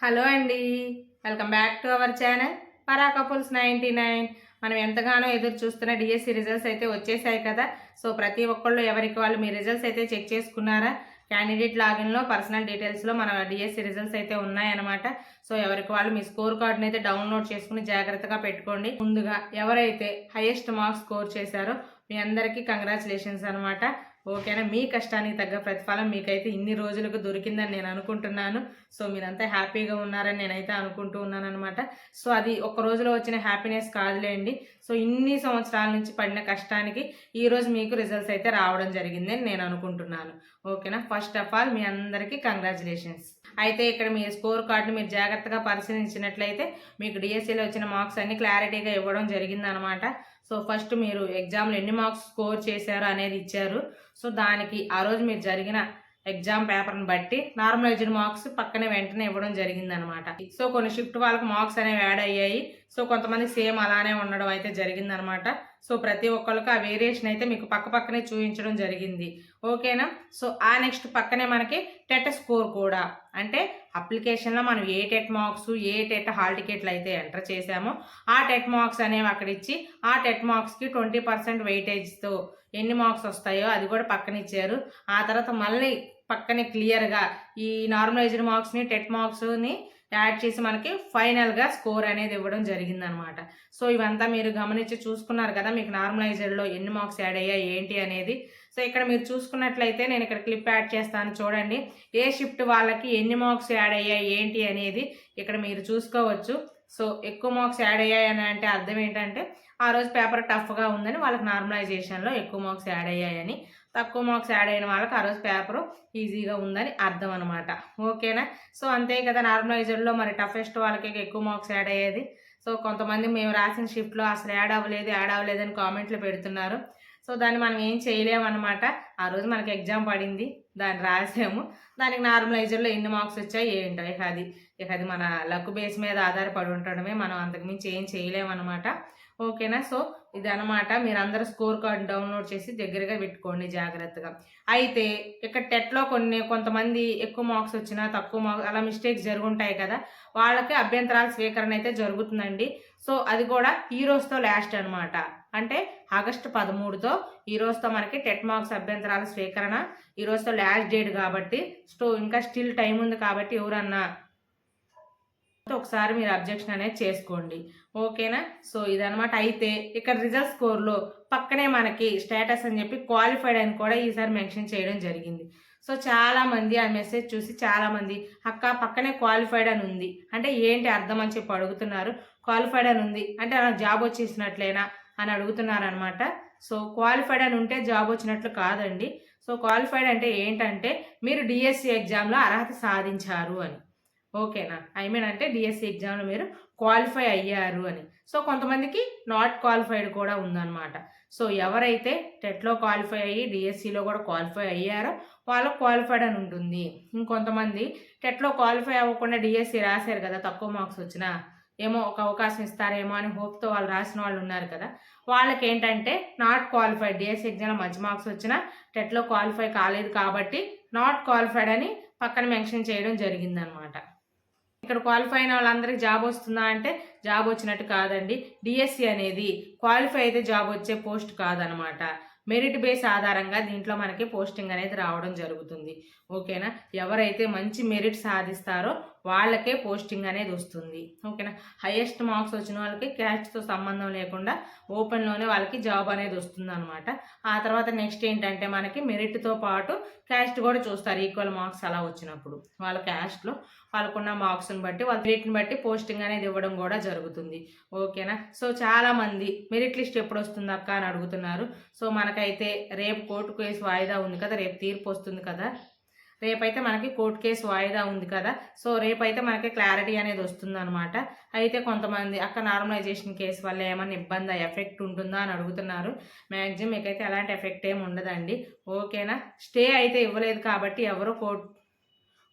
Hello అండి. Welcome back to our channel పరా couples ninety nine. మనం ఎంతగానో ఎదురు చూస్తున్న డిఎస్సి రిజల్ట్స్ అయితే వచ్చేసాయి కదా. సో ప్రతి ఒక్కళ్ళు ఎవరికి వాళ్ళు మీ రిజల్ట్స్ అయితే చెక్ చేసుకున్నారా? క్యాండిడేట్ లాగిన్లో పర్సనల్ డీటెయిల్స్లో మన డిఎస్సి రిజల్ట్స్ అయితే ఉన్నాయన్నమాట. సో ఎవరికి వాళ్ళు మీ స్కోర్ కార్డుని అయితే డౌన్లోడ్ చేసుకుని జాగ్రత్తగా పెట్టుకోండి. ముందుగా ఎవరైతే హైయెస్ట్ మార్క్స్ స్కోర్ చేశారో మీ అందరికీ కంగ్రాచులేషన్స్ అనమాట ఓకేనా? మీ కష్టానికి తగ్గ ప్రతిఫలం మీకైతే ఇన్ని రోజులకు దొరికిందని నేను అనుకుంటున్నాను. సో మీరంతా హ్యాపీగా ఉన్నారని నేనైతే అనుకుంటూ ఉన్నాను అనమాట సో అది ఒక రోజులో వచ్చిన హ్యాపీనెస్ కాదులేండి. సో ఇన్ని సంవత్సరాల నుంచి పడిన కష్టానికి ఈరోజు మీకు రిజల్ట్స్ అయితే రావడం జరిగిందని నేను అనుకుంటున్నాను. ఓకేనా? ఫస్ట్ ఆఫ్ ఆల్ మీ అందరికీ కంగ్రాచులేషన్స్. అయితే ఇక్కడ మీ స్కోర్ కార్డుని మీరు జాగ్రత్తగా పరిశీలించినట్లయితే మీకు డిఎస్సిలో వచ్చిన మార్క్స్ అన్ని క్లారిటీగా ఇవ్వడం జరిగిందనమాట సో ఫస్ట్ మీరు ఎగ్జామ్లో ఎన్ని మార్క్స్ స్కోర్ చేశారు అనేది ఇచ్చారు. సో దానికి ఆ రోజు మీరు జరిగిన ఎగ్జామ్ పేపర్ని బట్టి నార్మలైజ్డ్ మార్క్స్ పక్కనే వెంటనే ఇవ్వడం జరిగిందనమాట. సో కొన్ని షిఫ్ట్ వాళ్ళకి మార్క్స్ అనేవి యాడ్ అయ్యాయి. సో కొంతమంది సేమ్ అలానే ఉండడం అయితే జరిగిందనమాట. సో ప్రతి ఒక్కరికి ఆ వేరియేషన్ అయితే మీకు పక్క పక్కనే చూపించడం జరిగింది. ఓకేనా సో ఆ నెక్స్ట్ పక్కనే మనకి టెట్ స్కోర్ కూడా. అంటే అప్లికేషన్లో మనం ఏ టెట్ మార్క్స్ ఏ టెట్ హాల్ టికెట్లు అయితే ఎంటర్ చేసామో ఆ టెట్ మార్క్స్ అనేవి అక్కడ ఇచ్చి ఆ టెట్ మార్క్స్కి ట్వంటీ పర్సెంట్ వెయిటేజ్తో ఎన్ని మార్క్స్ వస్తాయో అది కూడా పక్కన ఇచ్చారు. ఆ తర్వాత మళ్ళీ పక్కనే క్లియర్గా ఈ నార్మలైజ్డ్ మార్క్స్ని టెట్ మార్క్స్ని యాడ్ చేసి మనకి ఫైనల్గా స్కోర్ అనేది ఇవ్వడం జరిగిందనమాట. సో ఇవంతా మీరు గమనించి చూసుకున్నారు కదా మీకు నార్మలైజర్లో ఎన్ని మార్క్స్ యాడ్ అయ్యాయి ఏంటి అనేది. సో ఇక్కడ మీరు చూసుకున్నట్లయితే నేను ఇక్కడ క్లిప్ యాడ్ చేస్తాను చూడండి. ఏ షిఫ్ట్ వాళ్ళకి ఎన్ని మార్క్స్ యాడ్ అయ్యాయి ఏంటి అనేది ఇక్కడ మీరు చూసుకోవచ్చు. సో ఎక్కువ మార్క్స్ యాడ్ అయ్యాయి అని అంటే అర్థం ఏంటంటే ఆ రోజు పేపర్ టఫ్గా ఉందని వాళ్ళకి నార్మలైజేషన్లో ఎక్కువ మార్క్స్ యాడ్ అయ్యాయని తక్కువ మార్క్స్ యాడ్ అయిన వాళ్ళకి ఆ రోజు పేపర్ ఈజీగా ఉందని అర్థం అనమాట ఓకేనా? సో అంతే కదా నార్మలైజర్లో మరి టఫెస్ట్ వాళ్ళకి ఎక్కువ మార్క్స్ యాడ్ అయ్యేది. సో కొంతమంది మేము రాసిన షిఫ్ట్లో అసలు యాడ్ అవ్వలేదు యాడ్ అవ్వలేదని కామెంట్లు పెడుతున్నారు. సో దాన్ని మనం ఏం చేయలేమన్నమాట. ఆ రోజు మనకి ఎగ్జామ్ పడింది. దాన్ని రాసాము. దానికి నార్మలైజర్లో ఎన్ని మార్క్స్ వచ్చాయి ఏంటో. ఇక అది ఇక అది మన లక్ బేస్ మీద ఆధారపడి ఉండడమే మనం అంతకుమించి ఏం చేయలేమన్నమాట. ఓకేనా? సో ఇదనమాట మీరు అందరూ స్కోర్ కార్డ్ డౌన్లోడ్ చేసి దగ్గరగా పెట్టుకోండి జాగ్రత్తగా. అయితే ఇక్కడ టెట్లో కొన్ని కొంతమంది ఎక్కువ మార్క్స్ వచ్చినా తక్కువ మార్క్స్ అలా మిస్టేక్స్ జరుగుంటాయి కదా. వాళ్ళకి అభ్యంతరాల స్వీకరణ అయితే జరుగుతుందండి. సో అది కూడా ఈ రోజుతో లాస్ట్ అనమాట అంటే ఆగస్టు పదమూడుతో ఈ రోజుతో మనకి టెట్ మార్క్స్ అభ్యంతరాల స్వీకరణ ఈ రోజుతో లాస్ట్ డేట్ కాబట్టి సో ఇంకా స్టిల్ టైం ఉంది కాబట్టి ఎవరన్నా ఒకసారి మీరు అబ్జెక్షన్ అనేది చేసుకోండి. ఓకేనా? సో ఇదనమాట అయితే ఇక్కడ రిజల్ట్ స్కోర్లో. పక్కనే మనకి స్టేటస్ అని చెప్పి క్వాలిఫైడ్ అని కూడా ఈసారి మెన్షన్ చేయడం జరిగింది. సో చాలామంది ఆ మెసేజ్ చూసి చాలామంది అక్క పక్కనే క్వాలిఫైడ్ అని ఉంది. అంటే ఏంటి అర్థం అని చెప్పి అడుగుతున్నారు. క్వాలిఫైడ్ అని ఉంది. అంటే నాకు జాబ్ వచ్చేసినట్లేనా? అని అడుగుతున్నారనమాట సో క్వాలిఫైడ్ అని ఉంటే జాబ్ వచ్చినట్లు కాదండి. సో క్వాలిఫైడ్ అంటే ఏంటంటే మీరు డిఎస్సి ఎగ్జామ్లో అర్హత సాధించారు అని. ఓకేనా? ఐ మీన్ అంటే డిఎస్సి ఎగ్జామ్లో మీరు క్వాలిఫై అయ్యారు అని. సో కొంతమందికి నాట్ క్వాలిఫైడ్ కూడా ఉందన్నమాట. సో ఎవరైతే టెట్లో క్వాలిఫై అయ్యి డిఎస్సిలో కూడా క్వాలిఫై అయ్యారో వాళ్ళకు క్వాలిఫైడ్ అని ఉంటుంది. ఇంకొంతమంది టెట్లో క్వాలిఫై అవ్వకుండా డిఎస్సి రాశారు కదా తక్కువ మార్క్స్ వచ్చినా ఏమో ఒక అవకాశం ఇస్తారేమో అని హోప్తో వాళ్ళు రాసిన వాళ్ళు ఉన్నారు కదా. వాళ్ళకి ఏంటంటే నాట్ క్వాలిఫైడ్ డిఎస్సి ఎగ్జామ్ మంచి మార్క్స్ వచ్చినా టెట్లో క్వాలిఫై కాలేదు కాబట్టి నాట్ క్వాలిఫైడ్ అని పక్కన మెన్షన్ చేయడం జరిగిందనమాట. ఇక్కడ క్వాలిఫై అయిన వాళ్ళందరికీ జాబ్ వస్తుందా అంటే జాబ్ వచ్చినట్టు కాదండి. డిఎస్సి అనేది క్వాలిఫై అయితే జాబ్ వచ్చే పోస్ట్ కాదనమాట. మెరిట్ బేస్ ఆధారంగా దీంట్లో మనకి పోస్టింగ్ అనేది రావడం జరుగుతుంది. ఓకేనా? ఎవరైతే మంచి మెరిట్ సాధిస్తారో వాళ్ళకే పోస్టింగ్ అనేది వస్తుంది. ఓకేనా హైయెస్ట్ మార్క్స్ వచ్చిన వాళ్ళకి క్యాస్ట్తో సంబంధం లేకుండా ఓపెన్లోనే వాళ్ళకి జాబ్ అనేది వస్తుంది అనమాట ఆ తర్వాత నెక్స్ట్ ఏంటంటే మనకి మెరిట్తో పాటు క్యాస్ట్ కూడా చూస్తారు ఈక్వల్ మార్క్స్ అలా వచ్చినప్పుడు. వాళ్ళ క్యాస్ట్లో వాళ్ళకున్న మార్క్స్ని బట్టి వాళ్ళ మెరిట్ని బట్టి పోస్టింగ్ అనేది ఇవ్వడం కూడా జరుగుతుంది. ఓకేనా సో చాలామంది మెరిట్ లిస్ట్ ఎప్పుడు వస్తుంది అక్క అని అడుగుతున్నారు. సో మనకైతే రేపు కోర్టు కేసు వాయిదా ఉంది కదా రేపు తీర్పు వస్తుంది కదా. రేపైతే మనకి కోర్టు కేసు వాయిదా ఉంది కదా. సో రేపైతే మనకి క్లారిటీ అనేది వస్తుంది అనమాట అయితే కొంతమంది అక్క నార్మలైజేషన్ కేసు వల్ల ఏమైనా ఇబ్బంది ఎఫెక్ట్ ఉంటుందా అని అడుగుతున్నారు. మ్యాక్సిమం మీకైతే ఎలాంటి ఎఫెక్ట్ ఏమి ఉండదండి. ఓకేనా? స్టే అయితే ఇవ్వలేదు కాబట్టి ఎవరో కోర్టు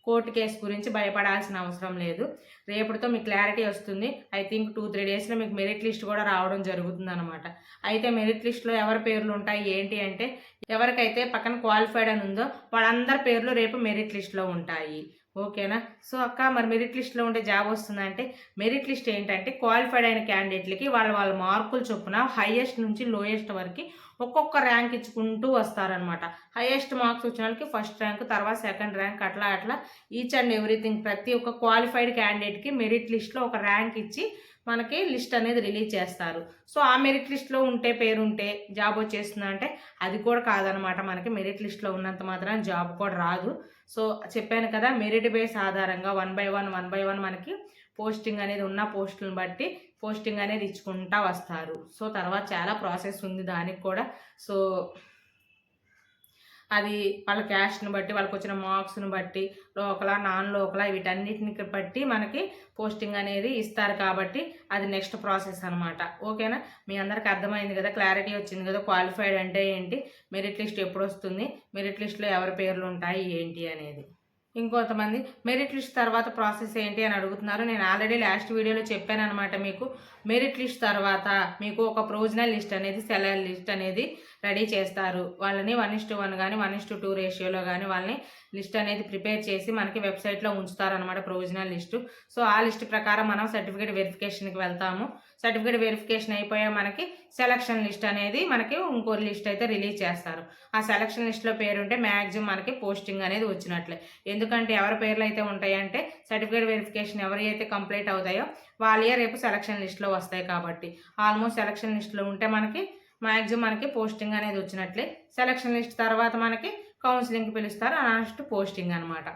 కోర్టు కేసు గురించి భయపడాల్సిన అవసరం లేదు. రేపటితో మీకు క్లారిటీ వస్తుంది. ఐ థింక్ టూ త్రీ డేస్లో మీకు మెరిట్ లిస్ట్ కూడా రావడం జరుగుతుంది అనమాట అయితే మెరిట్ లిస్ట్లో ఎవరి పేర్లు ఉంటాయి ఏంటి అంటే ఎవరికైతే పక్కన క్వాలిఫైడ్ అని ఉందో వాళ్ళందరి పేర్లు రేపు మెరిట్ లిస్ట్లో ఉంటాయి. ఓకేనా? సో అక్క మరి మెరిట్ లిస్ట్లో ఉండే జాబ్ వస్తుందంటే మెరిట్ లిస్ట్ ఏంటంటే క్వాలిఫైడ్ అయిన క్యాండిడేట్లకి వాళ్ళ వాళ్ళ మార్కులు చొప్పున హైయెస్ట్ నుంచి లోయెస్ట్ వరకు ఒక్కొక్క ర్యాంక్ ఇచ్చుకుంటూ వస్తారనమాట హైయెస్ట్ మార్క్స్ వచ్చిన వాళ్ళకి ఫస్ట్ ర్యాంక్ తర్వాత సెకండ్ ర్యాంక్ అట్లా అట్లా ఈచ్ అండ్ ఎవ్రీథింగ్ ప్రతి ఒక్క క్వాలిఫైడ్ క్యాండిడేట్కి మెరిట్ లిస్ట్లో ఒక ర్యాంక్ ఇచ్చి మనకి లిస్ట్ అనేది రిలీజ్ చేస్తారు. సో ఆ మెరిట్ లిస్ట్లో ఉంటే పేరుంటే జాబ్ వచ్చేస్తుందా అంటే అది కూడా కాదనమాట. మనకి మెరిట్ లిస్ట్లో ఉన్నంత మాత్రం జాబ్ కూడా రాదు. సో చెప్పాను కదా మెరిట్ బేస్ ఆధారంగా one by one one by one మనకి పోస్టింగ్ అనేది ఉన్న పోస్టులను బట్టి పోస్టింగ్ అనేది ఇచ్చుకుంటా వస్తారు. సో తర్వాత చాలా ప్రాసెస్ ఉంది దానికి కూడా. సో అది వాళ్ళ క్యాస్ట్ని బట్టి వాళ్ళకి వచ్చిన మార్క్స్ని బట్టి లోకల నాన్ లోకలా వీటన్నిటిని బట్టి మనకి పోస్టింగ్ అనేది ఇస్తారు కాబట్టి అది నెక్స్ట్ ప్రాసెస్ అనమాట ఓకేనా మీ అందరికి అర్థమైంది కదా క్లారిటీ వచ్చింది కదా క్వాలిఫైడ్ అంటే ఏంటి మెరిట్ లిస్ట్ ఎప్పుడు వస్తుంది మెరిట్ లిస్ట్లో ఎవరి పేర్లు ఉంటాయి ఏంటి అనేది. ఇంకొంతమంది మెరిట్ లిస్ట్ తర్వాత ప్రాసెస్ ఏంటి? అని అడుగుతున్నారు. నేను ఆల్రెడీ లాస్ట్ వీడియోలో చెప్పాను అనమాట మీకు. మెరిట్ లిస్ట్ తర్వాత మీకు ఒక ప్రొవిజనల్ లిస్ట్ అనేది సెలర్ లిస్ట్ అనేది రెడీ చేస్తారు. వాళ్ళని వన్ ఇస్ టు వన్ కానీ వన్ ఇస్ టు టూ రేషియోలో కానీ వాళ్ళని లిస్ట్ అనేది ప్రిపేర్ చేసి మనకి వెబ్సైట్లో ఉంచుతారనమాట ప్రొవిజనల్ లిస్టు సో ఆ లిస్ట్ ప్రకారం మనం సర్టిఫికేట్ వెరిఫికేషన్కి వెళ్తాము. సర్టిఫికేట్ వెరిఫికేషన్ అయిపోయా మనకి సెలక్షన్ లిస్ట్ అనేది మనకి ఇంకో లిస్ట్ అయితే రిలీజ్ చేస్తారు. ఆ సెలక్షన్ లిస్ట్లో పేరుంటే మ్యాక్సిమం మనకి పోస్టింగ్ అనేది వచ్చినట్లే. ఎందుకంటే ఎవరి పేర్లు అయితే ఉంటాయంటే సర్టిఫికేట్ వెరిఫికేషన్ ఎవరి అయితే కంప్లీట్ అవుతాయో వాళ్ళే రేపు సెలక్షన్ లిస్ట్లో వస్తాయి కాబట్టి. ఆల్మోస్ట్ సెలక్షన్ లిస్ట్లో ఉంటే మనకి మ్యాక్సిమం మనకి పోస్టింగ్ అనేది వచ్చినట్లే. సెలక్షన్ లిస్ట్ తర్వాత మనకి కౌన్సిలింగ్కి పిలుస్తారు. లాస్ట్ పోస్టింగ్ అనమాట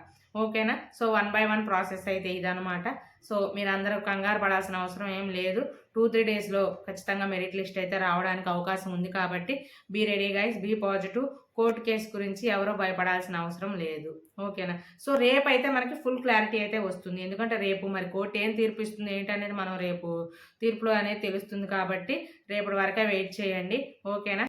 ఓకేనా? So one by one process అయితే ఇదనమాట సో మీరు కంగారు పడాల్సిన అవసరం ఏం లేదు. టూ త్రీ డేస్లో ఖచ్చితంగా మెరిట్ లిస్ట్ అయితే రావడానికి అవకాశం ఉంది కాబట్టి be ready guys be positive court case గురించి ఎవరో భయపడాల్సిన అవసరం లేదు. ఓకేనా? సో రేపు అయితే మనకి ఫుల్ క్లారిటీ అయితే వస్తుంది. ఎందుకంటే రేపు మరి కోర్టు ఏం తీర్పు ఇస్తుంది ఏంటనేది మనం రేపు తీర్పులో అనేది తెలుస్తుంది కాబట్టి రేపటి వరకే వెయిట్ చేయండి. ఓకేనా?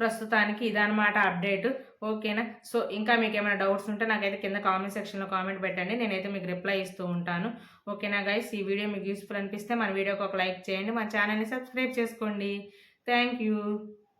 ప్రస్తుతానికి ఇదనమాట అప్డేట్. ఓకేనా? సో ఇంకా మీకు ఏమైనా డౌట్స్ ఉంటే నాకైతే కింద కామెంట్ సెక్షన్లో కామెంట్ పెట్టండి. నేనైతే మీకు రిప్లై ఇస్తూ ఉంటాను. ఓకేనా గైస్ ఈ వీడియో మీకు యూస్ఫుల్ అనిపిస్తే మన వీడియోకి ఒక లైక్ చేయండి. మన ఛానల్ని సబ్స్క్రైబ్ చేసుకోండి. Thank you